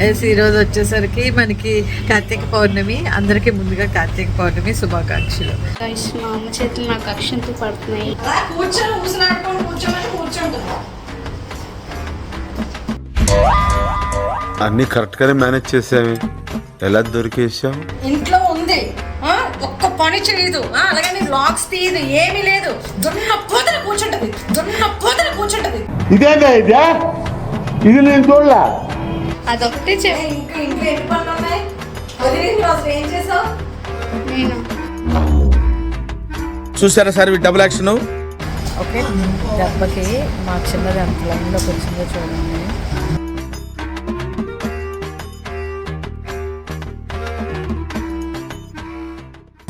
Yes ఈరోజు వచ్చేసరికి మనకి కార్తీక పౌర్ణమి. అందరికీ ముందుగా కార్తీక పౌర్ణమి శుభాకాంక్షలు. గైస్ మా అమ్మ చేతులు నాకు అక్షంతలు పడుతున్నాయి. అన్ని కరెక్ట్ గానే మేనేజ్ చేసామే ఎలా దొరికేసాం ఇంట్లో ఉంది. ఆ, ఒక్క పని చేయదు. ఆ, అలాగని బ్లాగ్స్ తీయదు. ఏమీ లేదు. దున్న పోతన కూర్చుంటది. దున్న పోతన కూర్చుంటది. ఇదేందా ఇదే? ఇది నేను చూడలే. అదొకటే ఇంకా ఇంట్లో ఎన్ని పనులు ఉన్నాయి? వదిలేసి నువ్వు అసలు ఏం చేసావు? నేను? చూసారా సార్ ఈ డబుల్ యాక్షన్ ఓకే దెబ్బకి మా చిన్నది అంత లైన్లోకి వచ్చిందో చూడండి.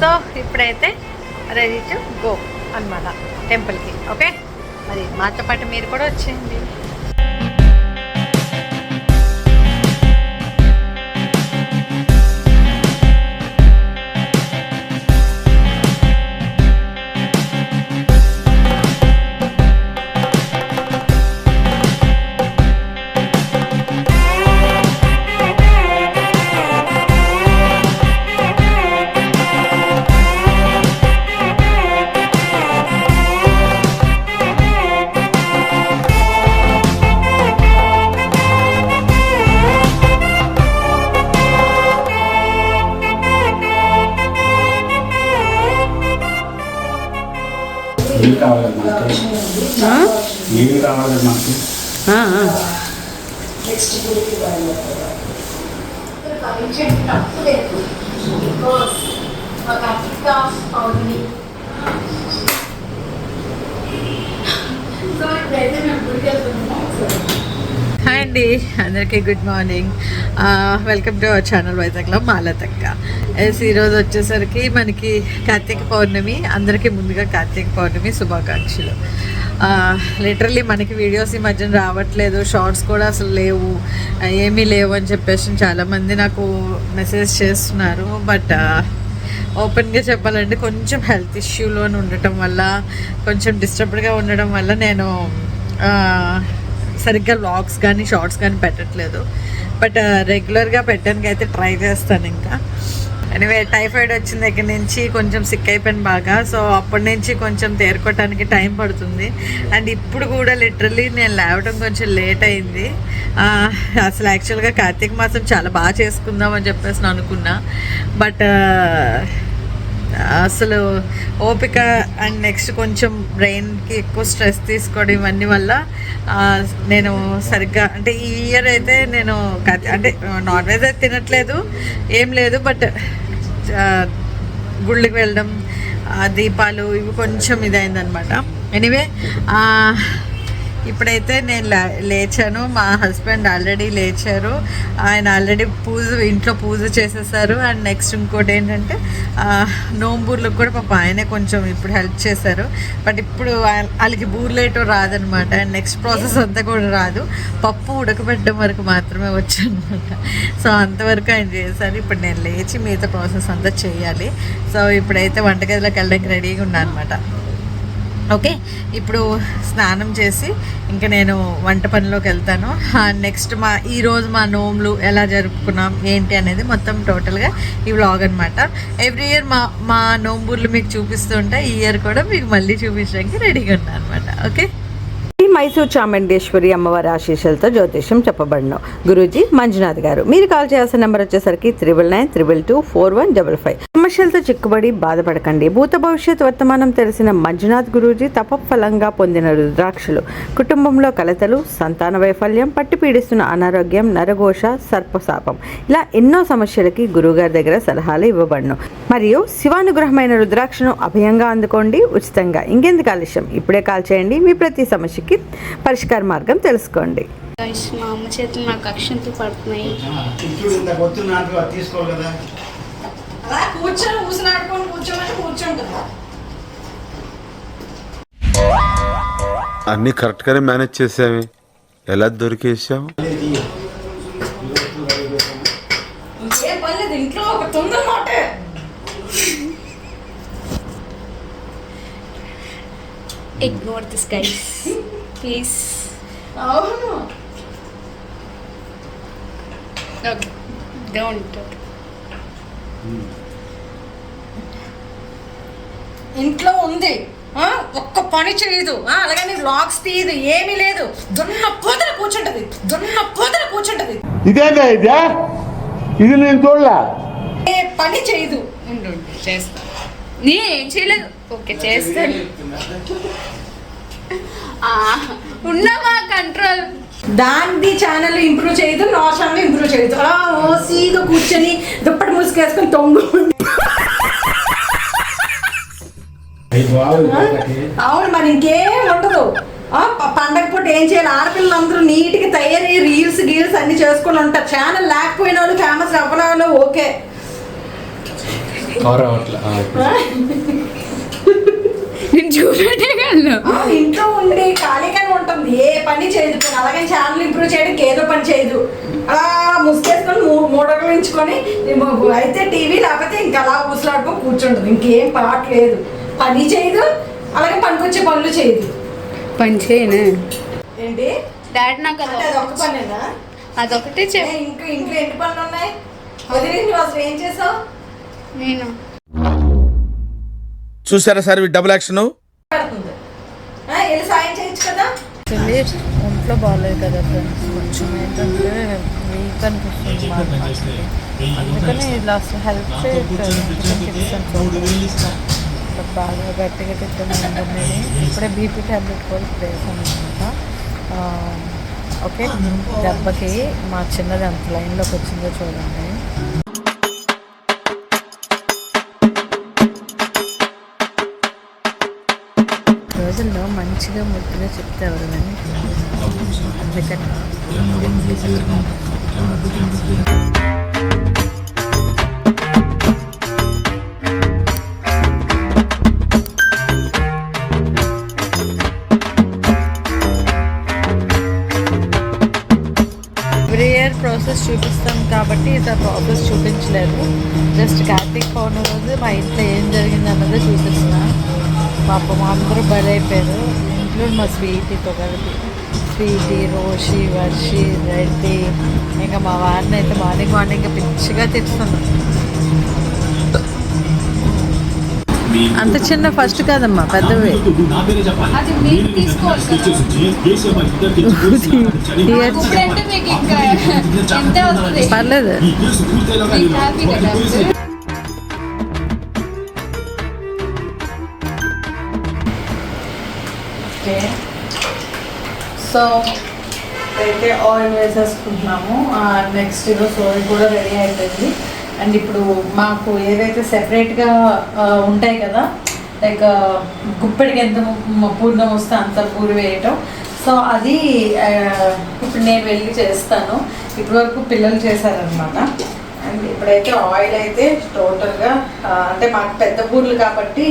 సో ఇప్పుడైతే రెడీ టు గో అనమాట టెంపుల్కి ఓకే? మరి మాతో పాటు మీరు కూడా వచ్చేయండి. ఏమి కావాలి మనకి? ఏమి కావాలి మనకి? అండి. అందరికీ good morning. Welcome to our channel వైజాగ్లో మాలతక్క. ఎస్ ఈరోజు వచ్చేసరికి మనకి కార్తీక పౌర్ణమి. అందరికీ ముందుగా కార్తీక పౌర్ణమి శుభాకాంక్షలు. లిటరల్లీ మనకి వీడియోస్ ఈ మధ్యన రావట్లేదు. షార్ట్స్ కూడా అసలు లేవు. ఏమీ లేవు అని చెప్పేసి చాలామంది నాకు మెసేజ్ చేస్తున్నారు. బట్ ఓపెన్గా చెప్పాలంటే కొంచెం హెల్త్ ఇష్యూలో ఉండటం వల్ల కొంచెం డిస్టర్బ్డ్గా ఉండడం వల్ల నేను సరిగ్గా వ్లాగ్స్ కానీ షార్ట్స్ కానీ పెట్టట్లేదు. బట్ రెగ్యులర్గా uh, పెట్టడానికి అయితే ట్రై చేస్తాను ఇంకా. ఎనివే టైఫాయిడ్ వచ్చిన దగ్గర నుంచి కొంచెం సిక్ అయిపోయాను బాగా. సో అప్పటి నుంచి కొంచెం తేరుకోవటానికి టైం పడుతుంది. అండ్ ఇప్పుడు కూడా లిటరల్లీ నేను లేవడం కొంచెం లేట్ అయింది. Uh, అసలు యాక్చువల్గా కార్తీక మాసం చాలా బాగా చేసుకుందాం అని చెప్పేసి నేను అనుకున్నా బట్ అసలు ఓపిక అండ్ నెక్స్ట్ కొంచెం బ్రెయిన్కి ఎక్కువ స్ట్రెస్ తీసుకోవడం ఇవన్నీ వల్ల నేను సరిగ్గా అంటే ఈ ఇయర్ అయితే నేను అంటే నాన్ వెజ్ అయితే తినట్లేదు ఏం లేదు బట్ గుళ్ళకి వెళ్ళడం దీపాలు ఇవి కొంచెం ఇదైందనమాట ఎనీవే ఇప్పుడైతే నేను లేచాను. మా హస్బెండ్ ఆల్రెడీ లేచారు. ఆయన ఆల్రెడీ పూజ ఇంట్లో పూజ చేసేసారు. అండ్ నెక్స్ట్ ఇంకోటి ఏంటంటే నోంబూర్లకు కూడా పాప ఆయనే కొంచెం ఇప్పుడు హెల్ప్ చేశారు. బట్ ఇప్పుడు వాళ్ళ- వాళ్ళకి బూర్లేటో రాదనమాట. అండ్ నెక్స్ట్ ప్రాసెస్ అంతా కూడా రాదు. పప్పు ఉడకబెట్టడం వరకు మాత్రమే వచ్చనమాట. సో అంతవరకు ఆయన చేశారు. ఇప్పుడు నేను లేచి మిగతా ప్రాసెస్ అంతా చేయాలి. సో ఇప్పుడైతే వంటగదిలోకి వెళ్ళడానికి రెడీగా ఉన్నాను అనమాట ఓకే ఇప్పుడు స్నానం చేసి ఇంకా నేను వంట పనిలోకి వెళ్తాను. నెక్స్ట్ మా ఈరోజు మా నోములు ఎలా జరుపుకున్నాం ఏంటి అనేది మొత్తం టోటల్గా ఈ వ్లాగ్ అనమాట ఎవ్రీ ఇయర్ మా మా నోంబూర్లు మీకు చూపిస్తుంటే ఈ ఇయర్ కూడా మీకు మళ్ళీ చూపించడానికి రెడీగా ఉన్నాను అనమాట ఓకే? మైసూర్ చాముండేశ్వరి అమ్మవారి ఆశీస్సులతో జ్యోతిష్యం చెప్పబడను. గురూజీ మంజునాథ్ గారు. మీరు కాల్ చేయాల్సిన నెంబర్ వచ్చేసరికి triple nine triple two four one double five. సమస్యలతో చిక్కుబడి బాధపడకండి. భూత భవిష్యత్ వర్తమానం తెలిసిన మంజునాథ్ గురూజీ తపఫలంగా పొందిన రుద్రాక్షలు. కుటుంబంలో కలతలు సంతాన వైఫల్యం పట్టి పీడిస్తున్న అనారోగ్యం నరఘోష సర్పశాపం. ఇలా ఎన్నో సమస్యలకి గురువుగారి దగ్గర సలహాలు ఇవ్వబడను. మరియు శివానుగ్రహమైన రుద్రాక్షను అభయంగా అందుకోండి ఉచితంగా. ఇంకెందుకు ఆలస్యం? ఇప్పుడే కాల్ చేయండి. మీ ప్రతి సమస్యకి పరిష్కార మార్గం తెలుసుకోండి. గైస్ మా అమ్మ చేతులు నాకు అక్షంతలు పడుతున్నాయి. తీసుకోవాలి కదా. కూర్చొని కూర్చోమని కూర్చుంటుంది అన్ని మేనేజ్ చేసామే ఎలా దొరికేసాం ఏం పర్లేదు ఇంట్లో ఒక తొందరమాట ఇగ్నోర్ దిస్ గైస్ ప్లీజ్. అవును. ఓకే. డోంట్. ఇంట్లో ఉంది. ఆ, ఒక్క పని చేయదు. ఆ, అలాగని వ్లాగ్స్ తీయదు. ఏమీ లేదు. దున్న పోతన కూర్చుంటది. దున్న పోతన కూర్చుంటది. ఇదేందా ఇదే? ఇది నేను చూడలే. ఏ పని చేయదు. ఉండు ఉండు, చేస్తా. నీ ఏం చేయలేదు? ఓకే చేస్తాను. ఆ, ఉన్నామా కంట్రోల్ దాన్ని ఛానల్ ఇంప్రూవ్ చేయదు నా ఛానల్ ఇంప్రూవ్ చేయదు. అలా ఓసీగా కూర్చొని దుప్పటి ముసుకేసుకొని తొంగు అవును మరి ఇంకేం ఉండదు. పండగ పూట ఏం చేయాలి? ఆడపిల్లలందరూ నీట్గా తయారీ రీల్స్ గీల్స్ అన్ని చేసుకుని ఉంటారు. ఛానల్ లేకపోయిన వాళ్ళు ఫేమస్ అవ్వని వాళ్ళు ఓకే కవర్ అవ్వట్లే ఆ, ఇప్పుడు నేను చూపెట్టగలను ఆ, ఇంట్లో ఉండి ఖాళీగానే ఉంటుంది. ఏ పని చేయదు. పోనీ అలాగే ఛానల్ ఇంప్రూవ్ చేయడానికి ఏదో పని చేయదు. అలా ముసుకేసుకొని మూ- ఉంచుకొని అయితే టీవీ లేకపోతే ఇంకా అలా ఊసలాడుకొని కూర్చుంటుంది. ఇంకేం పాట లేదు. పని చేయదు. అలాగే పనికొచ్చే పనులు చేయదు. పని చేయను. ఏంటి? డాడీ నాకు అంటే అది ఒక్క అది పనేనా? అదొకటే ఏ, చెప్పు ఇంకా ఇంట్లో ఎన్ని పనులు ఉన్నాయి? వదిలి నువ్వు అసలు ఏం చేసావు? నేను. చూసారా సార్ డబుల్ యాక్షన్ ఒంట్లో బాగాలేదు కదా ఫ్రెండ్స్ కొంచెం ఏంటంటే వీక్ అనిపిస్తుంది. అందుకని లాస్ట్ హెల్ప్ బాగా గట్టిగా తిట్టడం ఉంటుంది ఇప్పుడే బీపీ ట్యాబ్లెట్ కూడా ఇప్పుడు వేసాను అనమాట ఓకే. దెబ్బకి మా చిన్నది ఎంత లైన్లోకి వచ్చిందో చూడండి. మంచిగా ముద్దుగా చెప్తే ఎవరు అందుకని. ఎవ్రీ ఇయర్ ప్రాసెస్ చూపిస్తాం కాబట్టి ఇది ప్రాసెస్ చూపించలేదు. జస్ట్ కార్తీక్ పౌర్ణమి రోజు మా ఇంట్లో ఏం జరిగింది అన్నది చూపిస్తున్నాను పాపం అందరూ బలైపోయారు. ఇంట్లో మా స్వీటీతో కలిపి స్వీటీ రోషి వర్షి రెడ్డి ఇంకా మా వారిని అయితే మార్నింగ్ మార్నింగ్ పిచ్చిగా తిట్టున్నాను అంత చిన్న ఫస్ట్ కాదమ్మా పెద్దవి. అది ఓకే. సో అయితే ఆయిల్ వేసేసుకుంటున్నాము నెక్స్ట్ ఈరోజు సోయి కూడా రెడీ అవుతుంది అండ్ ఇప్పుడు మాకు ఏదైతే సెపరేట్గా ఉంటాయి కదా లైక్ గుప్పెడికి ఎంత పూర్ణం వస్తే అంత పూరి వేయటం. సో అది ఇప్పుడు నేను వెళ్ళి చేస్తాను. ఇప్పటివరకు పిల్లలు చేశారనమాట అండి. ఇప్పుడైతే ఆయిల్ అయితే టోటల్గా అంటే మాకు పెద్ద బూర్లు కాబట్టి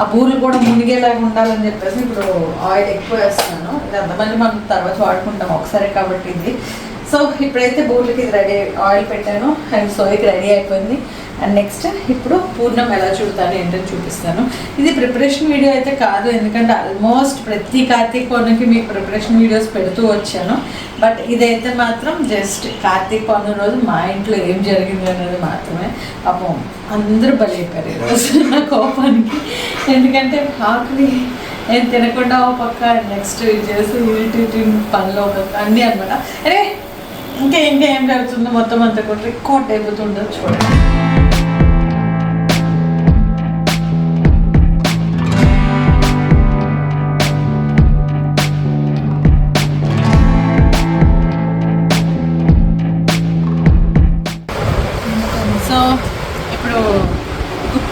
ఆ బూర్లు కూడా మునిగేలాగా ఉండాలని చెప్పేసి ఇప్పుడు ఆయిల్ ఎక్కువ వేస్తున్నాను. ఇది అంతమంది మనం తర్వాత వాడుకుంటాం ఒకసారి కాబట్టి ఇది. సో ఇప్పుడైతే బూర్లకి ఇది రెడీ ఆయిల్ పెట్టాను. అండ్ సోయికి రెడీ అయిపోయింది. అండ్ నెక్స్ట్ ఇప్పుడు పూర్ణం ఎలా చుడతాను ఏంటని చూపిస్తాను. ఇది ప్రిపరేషన్ వీడియో అయితే కాదు ఎందుకంటే ఆల్మోస్ట్ ప్రతి కార్తీక పౌర్ణమికి మీకు ప్రిపరేషన్ వీడియోస్ పెడుతూ వచ్చాను. బట్ ఇదైతే మాత్రం జస్ట్ కార్తీక పౌర్ణమి రోజు మా ఇంట్లో ఏం జరిగింది అనేది మాత్రమే. పాపం అందరూ బలైపోయారు ఈరోజు నా కోపానికి. ఎందుకంటే ఆకుని నేను తినకుండా ఒక పక్క నెక్స్ట్ చేసి ఇటు ఇటు పనులు ఒక పక్క అన్నీ అనమాట. అరే ఇంకా ఇంకా ఏం జరుగుతుందో మొత్తం అంతా కూడా రికార్డ్ అయిపోతుండదు చూడండి.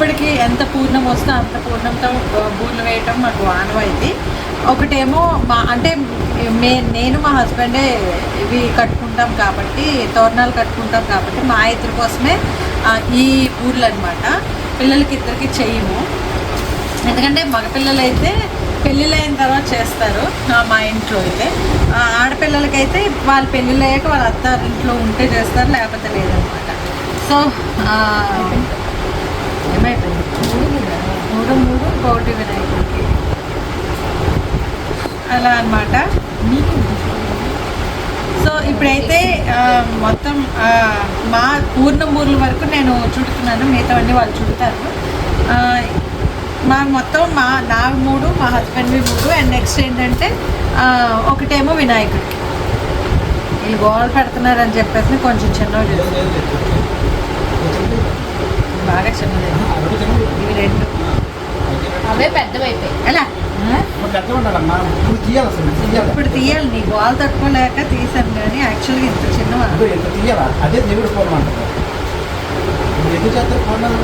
ఇప్పటికీ ఎంత పూర్ణం వస్తే అంత పూర్ణంతో బూర్లు వేయటం మాకు ఆనవాయితీ. ఒకటేమో మా అంటే మే నేను మా హస్బెండే ఇవి కట్టుకుంటాం కాబట్టి తోరణాలు కట్టుకుంటాం కాబట్టి మా ఇద్దరి కోసమే ఈ బూర్లు అనమాట పిల్లలకి ఇద్దరికి చెయ్యము. ఎందుకంటే మగపిల్లలు అయితే పెళ్ళిళ్ళైన తర్వాత చేస్తారు మా ఇంట్లో అయితే. ఆడపిల్లలకైతే వాళ్ళు పెళ్ళిళ్ళు అయ్యాక వాళ్ళ ఇంట్లో ఉంటే చేస్తారు లేకపోతే లేదనమాట సో మూడు మూడు కోటి వినాయకుడికి. అలా అనమాట సో ఇప్పుడైతే మొత్తం మా పూర్ణమూర్ల వరకు నేను చుడుతున్నాను. మిగతా అన్ని వాళ్ళు చుడతారు. మా మొత్తం మా నా మూడు మా హస్బెండ్వి మూడు అండ్ నెక్స్ట్ ఏంటంటే ఒకటేమో వినాయకుడికి. వీళ్ళు గోడలు పెడుతున్నారని చెప్పేసి కొంచెం చిన్నవి బాగా చిన్నది ఇవి రెండు. అవే పెద్దవైపోయాయి. ఎలా? ఇప్పుడు తీయాలి నీ గోల్ తట్టుకోలేక తీసాను కానీ యాక్చువల్గా ఇంత చిన్నవా? అదే దేవుడు పూర్వం అంటారు ఎందుకు చేస్తారు పూర్ణాలు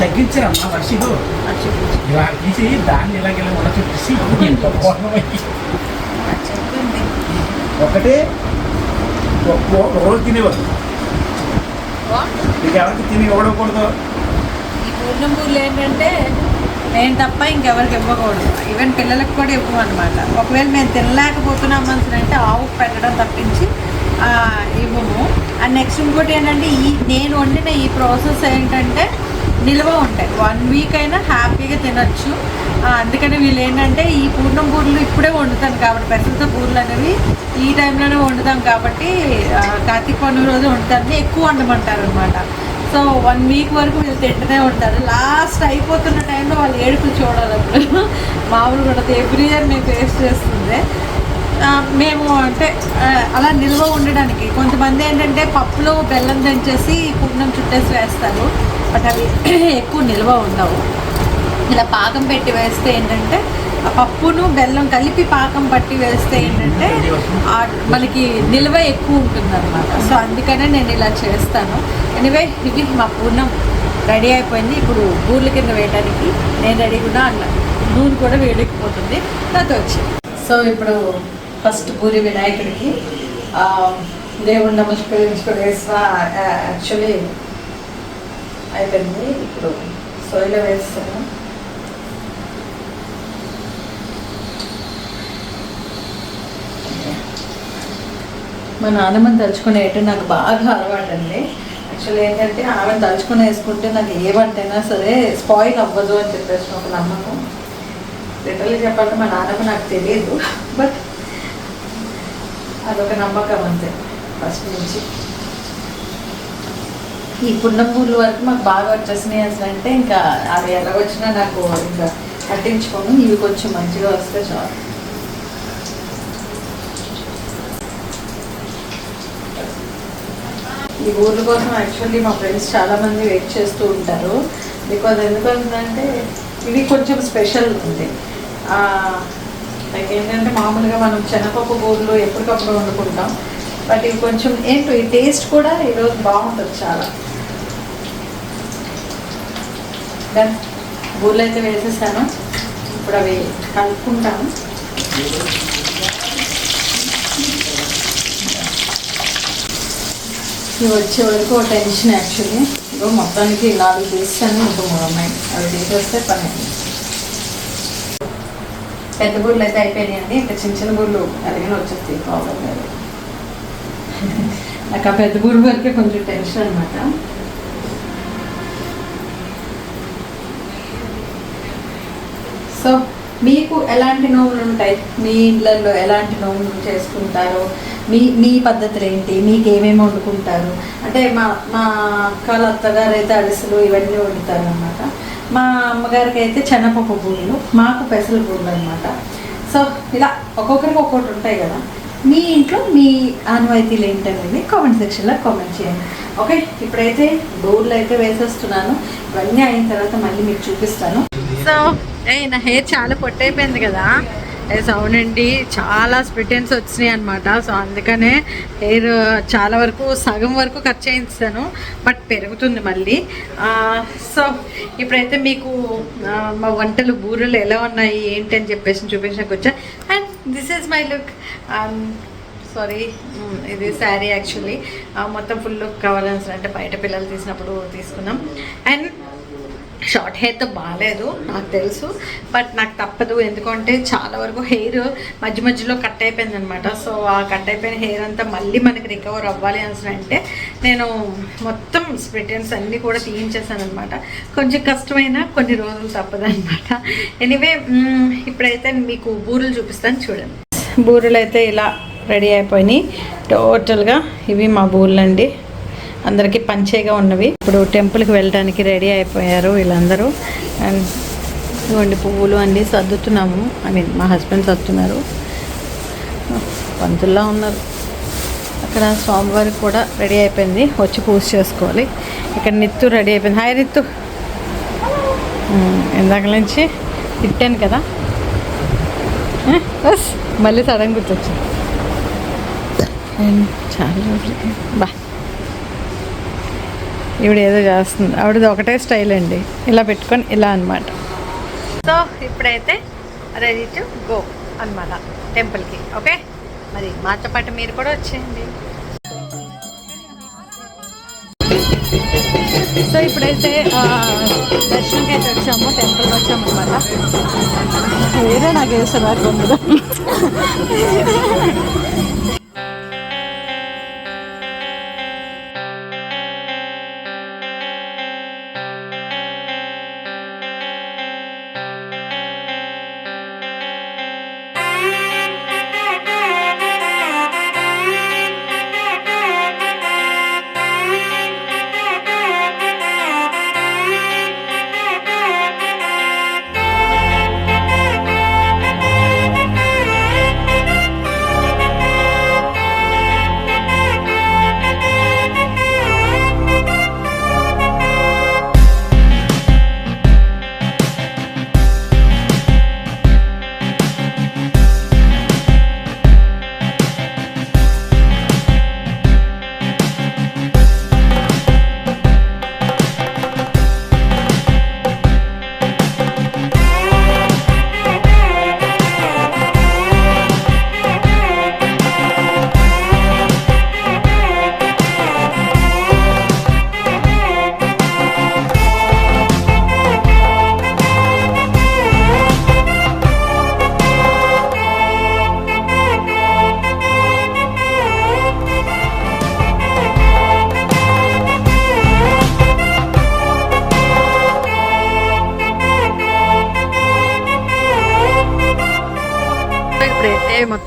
తగ్గించారమ్మా వర్షిలు అది చూపించు. ఇలా తీసి దాన్ని ఇలాగెలా ఉన్న చూసి ఎంత ఒకటే రోజు తినేవారు నీకు ఎవరికి తిని ఇవ్వకూడదు? ఈ పూర్ణం ఏంటంటే నేను తప్ప ఇంకెవరికి ఇవ్వకూడదు. ఈవెన్ పిల్లలకు కూడా ఇవ్వమన్నమాట. ఒకవేళ మేము తినలేకపోతున్నాం అంటే ఆవుకు పెట్టడం తప్పించి ఇవ్వము. అండ్ నెక్స్ట్ ఇంకోటి ఏంటంటే ఈ నేను వండిన ఈ ప్రాసెస్ ఏంటంటే నిల్వ ఉంటాయి. వన్ వీక్ అయినా హ్యాపీగా తినొచ్చు. అందుకని వీళ్ళు ఏంటంటే ఈ పూర్ణం పూర్లు ఇప్పుడే వండుతాను కాబట్టి పెసలతో పూర్లు అనేవి ఈ టైంలోనే వండుతాం కాబట్టి కార్తీక పండుగ రోజు వండుతాను. ఎక్కువ వండమంటారు అనమాట సో వన్ వీక్ వరకు వీళ్ళు తింటూనే ఉంటారు. లాస్ట్ అయిపోతున్న టైంలో వాళ్ళు ఏడుపులు చూడాలి అప్పుడు మామూలు కూడా ఎవ్రీ ఇయర్ మేము ఫేస్ చేస్తుంది. మేము అంటే అలా నిల్వ ఉండడానికి కొంతమంది ఏంటంటే పప్పులో బెల్లం దంచేసి పూర్ణం చుట్టేసి వేస్తారు. బట్ అవి ఎక్కువ నిల్వ ఉండవు. ఇలా పాకం పెట్టి వేస్తే ఏంటంటే పప్పును బెల్లం కలిపి పాకం పట్టి వేస్తే ఏంటంటే మనకి నిల్వ ఎక్కువ ఉంటుంది అనమాట సో అందుకనే నేను ఇలా చేస్తాను. ఎనివే ఇవి మా పూర్ణం. రెడీ అయిపోయింది. ఇప్పుడు బూర్ల కింద వేయడానికి నేను రెడీ కూడా అన్న. నూనె కూడా వేడెక్కిపోతుంది. నాతో వచ్చి. సో ఇప్పుడు ఫస్ట్ పూరి వినాయకుడికి దేవుడు నమస్కరించుకునే వేసిన యాక్చువల్లీ అయిపోయింది. ఇప్పుడు సోయిలో వేస్తాను. మా నాన్నమ్మని తలుచుకుని నాకు బాగా అలవాటు అండి యాక్చువల్లీ ఏంటంటే ఆమె తలుచుకుని వేసుకుంటే నాకు ఏ వంట అయినా సరే స్పాయిల్ అవ్వదు అని చెప్పేసి ఒక నమ్మకం. లిటరల్లీ చెప్పాలంటే మా నాన్నమ్మ నాకు తెలియదు. బట్ అదొక నమ్మకం అంతే ఫస్ట్ నుంచి. ఈ పున్నమూరు వరకు మాకు బాగా వచ్చేసినాయి అసలు అంటే ఇంకా అవి ఎలా వచ్చినా నాకు ఇంకా పట్టించుకోను. ఇవి కొంచెం మంచిగా వస్తే చాలు. ఈ ఊర్ల కోసం యాక్చువల్లీ మా ఫ్రెండ్స్ చాలా మంది వెయిట్ చేస్తూ ఉంటారు. బికాజ్ ఎందుకంటే ఇది కొంచెం స్పెషల్ ఉంది. లైక్ ఏంటంటే మామూలుగా మనం శనగపప్పు బూర్లు ఎప్పటికప్పుడు వండుకుంటాం. బట్ ఇవి కొంచెం ఏంటో ఈ టేస్ట్ కూడా ఈరోజు బాగుంటుంది చాలా. డన్ బూర్లు అయితే వేసేసాను. ఇప్పుడు అవి కలుపుకుంటాను. ఇవి వచ్చే వరకు ఒక టెన్షన్ యాక్చువల్లీ ఇగో మొత్తానికి నాలుగు తీస్తాను ఇంకో మూడు ఉన్నాయి. అవి తీసేస్తే పని పెద్ద బూర్లు అయితే అయిపోయినాయండి. ఇంకా చిన్న చిన్న బూర్లు అలాగే వచ్చేస్తాయి. ప్రాబ్లం లేదు. నాకు ఆ పెద్ద బూర్లు వరకే కొంచెం టెన్షన్ అనమాట సో మీకు ఎలాంటి నోములు ఉంటాయి? మీ ఇళ్ళల్లో ఎలాంటి నోములు చేసుకుంటారో? మీ మీ పద్ధతులు ఏంటి మీకు ఏమేమి వండుకుంటారు? అంటే మా మా అక్కల అత్తగారు అయితే అరిసెలు ఇవన్నీ వండుతారు అనమాట మా అమ్మగారికి అయితే చెనపప్పు బూరెలు మాకు పెసల బూరెలు అనమాట సో ఇలా ఒక్కొక్కరికి ఒక్కొక్కటి ఉంటాయి కదా. మీ ఇంట్లో మీ ఆనవాయితీలు ఏంటనేది కామెంట్ సెక్షన్లో కామెంట్ చేయండి. ఓకే ఇప్పుడైతే బోర్లు అయితే వేసేస్తున్నాను. ఇవన్నీ అయిన తర్వాత మళ్ళీ మీకు చూపిస్తాను. సో ఏ నా హెయిర్ చాలా పొట్టైపోయింది కదా. ఎస్ అవునండి చాలా స్ప్రిటెన్స్ వచ్చినాయి అనమాట సో అందుకనే హెయిర్ చాలా వరకు సగం వరకు కట్ చేయిస్తాను బట్ పెరుగుతుంది మళ్ళీ. సో ఇప్పుడైతే మీకు మా వంటలు బూరెలు ఎలా ఉన్నాయి ఏంటి అని చెప్పేసి చూపించడానికి వచ్చా. And this is my look sorry ఇది శారీ యాక్చువల్లీ మొత్తం ఫుల్ లుక్ కావాలని అంటే బయట పిల్లలు తీసినప్పుడు తీసుకున్నాం. అండ్ షార్ట్ హెయిర్తో బాగాలేదు నాకు తెలుసు. బట్ నాకు తప్పదు ఎందుకంటే చాలా వరకు హెయిర్ మధ్య మధ్యలో కట్ అయిపోయింది అనమాట సో ఆ కట్ అయిపోయిన హెయిర్ అంతా మళ్ళీ మనకి రికవర్ అవ్వాలి అంటే నేను మొత్తం స్ప్రిటన్స్ అన్నీ కూడా తీయించేసాను అనమాట కొంచెం కష్టమైన కొన్ని రోజులు తప్పదనమాట ఎనీవే ఇప్పుడైతే మీకు బూరెలు చూపిస్తాను చూడండి. బూరెలు అయితే ఇలా రెడీ అయిపోయినాయి. టోటల్గా ఇవి మా బూర్లండి. అందరికీ పంచేగా ఉన్నవి. ఇప్పుడు టెంపుల్కి వెళ్ళడానికి రెడీ అయిపోయారు వీళ్ళందరూ. అండ్ ఇవ్వండి పువ్వులు అన్నీ సర్దుతున్నాము. ఐ మీన్ మా హస్బెండ్ సర్దుతున్నారు. పంతుల్లా ఉన్నారు. అక్కడ స్వామివారికి కూడా రెడీ అయిపోయింది. వచ్చి పూజ చేసుకోవాలి. ఇక్కడ నిత్తు రెడీ అయిపోయింది. హాయ్ నిత్తు. Hmm, ఇందాక నుంచి తిట్టాను కదా. బస్ మళ్ళీ సడన్ గుర్తొచ్చింది. అండ్ చాలా బాయ్ బా ఈవిడ ఏదో చేస్తుంది. ఆవిడది ఒకటే స్టైల్ అండి. ఇలా పెట్టుకొని ఇలా అన్నమాట. సో ఇప్పుడైతే రెడీ టు గో అనమాట టెంపుల్కి. ఓకే? మరి మాతో పాటు మీరు కూడా వచ్చేయండి. సో ఇప్పుడైతే దర్శనంకి అయితే వచ్చాము టెంపుల్ వచ్చాము అనమాట వేరే నాకు వేసారు కొందరు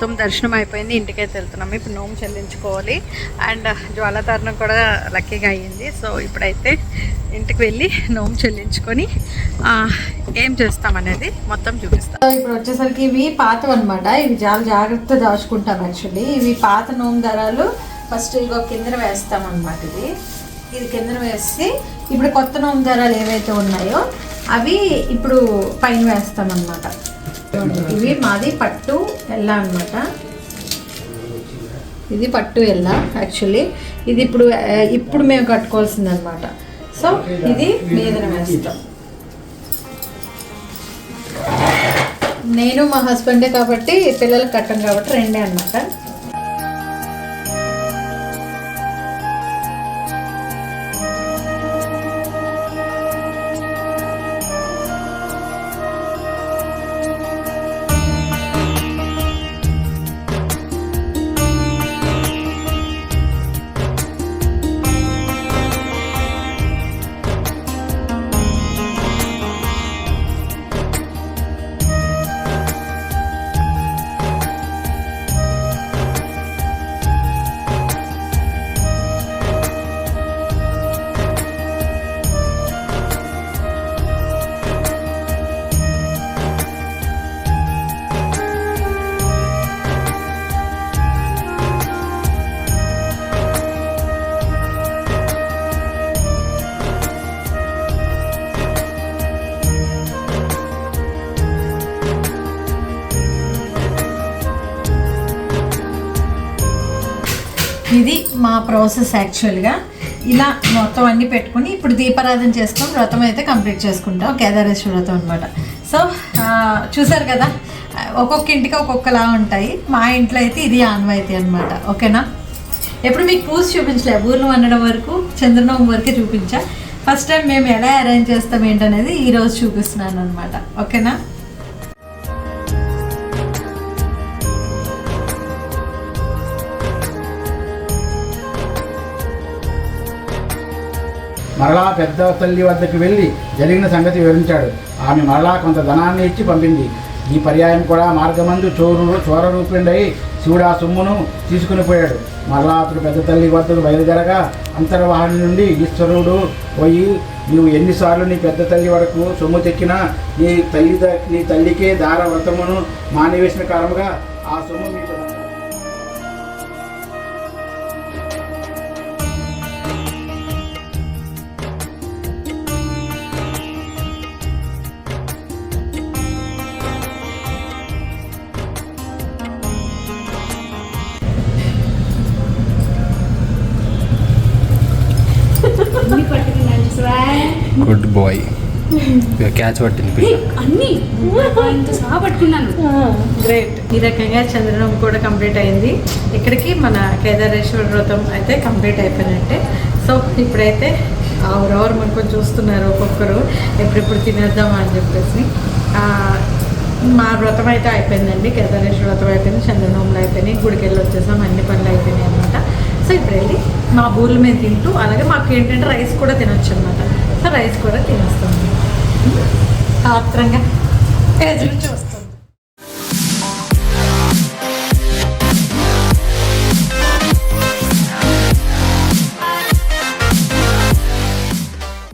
మొత్తం దర్శనం అయిపోయింది. ఇంటికైతే వెళ్తున్నాము ఇప్పుడు నోము చెల్లించుకోవాలి. అండ్ uh, జ్వాలతరణం కూడా లక్కీగా అయ్యింది. సో ఇప్పుడైతే ఇంటికి వెళ్ళి నోము చెల్లించుకొని uh, ఏం చేస్తామనేది మొత్తం చూపిస్తాం. ఇప్పుడు వచ్చేసరికి ఇవి పాతవి అనమాట ఇవి చాలా జాగ్రత్త దాచుకుంటాం యాక్చువల్లీ ఇవి పాత నోము దరాలు ఫస్ట్ ఇగో కిందన వేస్తాం అనమాట ఇది ఇది కిందన వేసి ఇప్పుడు కొత్త నోము దారాలు ఏవైతే ఉన్నాయో అవి ఇప్పుడు పైన వేస్తామన్నమాట ఇవి మాది పట్టు ఎల్ల అన్నమాట. ఇది పట్టు ఎల్ల యాక్చువల్లీ ఇది ఇప్పుడు ఇప్పుడు మేము కట్టుకోవాల్సింది అనమాట సో ఇది మీదన వేస్తాం నేను మా హస్బెండే కాబట్టి పిల్లలు కట్టం కాబట్టి రెండే అన్నమాట. ప్రాసెస్ యాక్చువల్గా ఇలా మొత్తం అన్ని పెట్టుకుని ఇప్పుడు దీపారాధన చేసుకొని వ్రతం అయితే కంప్లీట్ చేసుకుంటాం కేదారేశ్వర వ్రతం అనమాట సో చూసారు కదా ఒక్కొక్క ఇంటికి ఒక్కొక్కలా ఉంటాయి. మా ఇంట్లో అయితే ఇది ఆన్వాయితీ అనమాట ఓకేనా? ఎప్పుడు మీకు పూజ చూపించలే ఊర్లో వండడం వరకు చంద్రనవం వరకే చూపించా. ఫస్ట్ టైం మేము ఎలా అరేంజ్ చేస్తాం ఏంటనేది ఈరోజు చూపిస్తున్నాను అనమాట ఓకేనా? మరలా పెద్ద తల్లి వద్దకు వెళ్ళి జరిగిన సంగతి వివరించాడు. ఆమె మరలా కొంత ధనాన్ని ఇచ్చి పంపింది. ఈ పర్యాయం కూడా మార్గమందు చోరు చోర రూపిండై శివుడు ఆ సొమ్మును తీసుకుని పోయాడు. మరలా అతడు పెద్ద తల్లి వద్దకు బయలుదేరగా అంతర్వాహిని నుండి ఈశ్వరుడు పోయి నువ్వు ఎన్నిసార్లు నీ పెద్ద తల్లి వరకు సొమ్ము తెక్కినా నీ తల్లి నీ తల్లికే దార వ్రతమును మానివేసిన కారణముగా ఆ సొమ్ము మీకు క్యాచ్ పట్టింది పిల్ల. అన్ని. సహా పట్టుకున్నాను. గ్రేట్ ఈ రకంగా చంద్రనం కూడా కంప్లీట్ అయింది. ఇక్కడికి మన కేదారేశ్వర వ్రతం అయితే కంప్లీట్ అయిపోయినట్టే. సో ఇప్పుడైతే ఎవరెవరు మనకు చూస్తున్నారు ఒక్కొక్కరు ఎప్పుడెప్పుడు తినేద్దామా అని చెప్పేసి. ఆ, మా వ్రతం అయితే అయిపోయిందండి. కేదారేశ్వర వ్రతం అయిపోయింది చంద్రనోములు అయిపోయినాయి గుడికి వెళ్ళి వచ్చేసాం అన్ని పనులు అయిపోయినాయి అనమాట సో ఇప్పుడు వెళ్ళి మా బూర్లు మేము తింటూ అలాగే మాకు ఏంటంటే రైస్ కూడా తినొచ్చు అనమాట సో రైస్ కూడా తినేస్తాం. ఆత్రంగా ఏజ్ నుంచి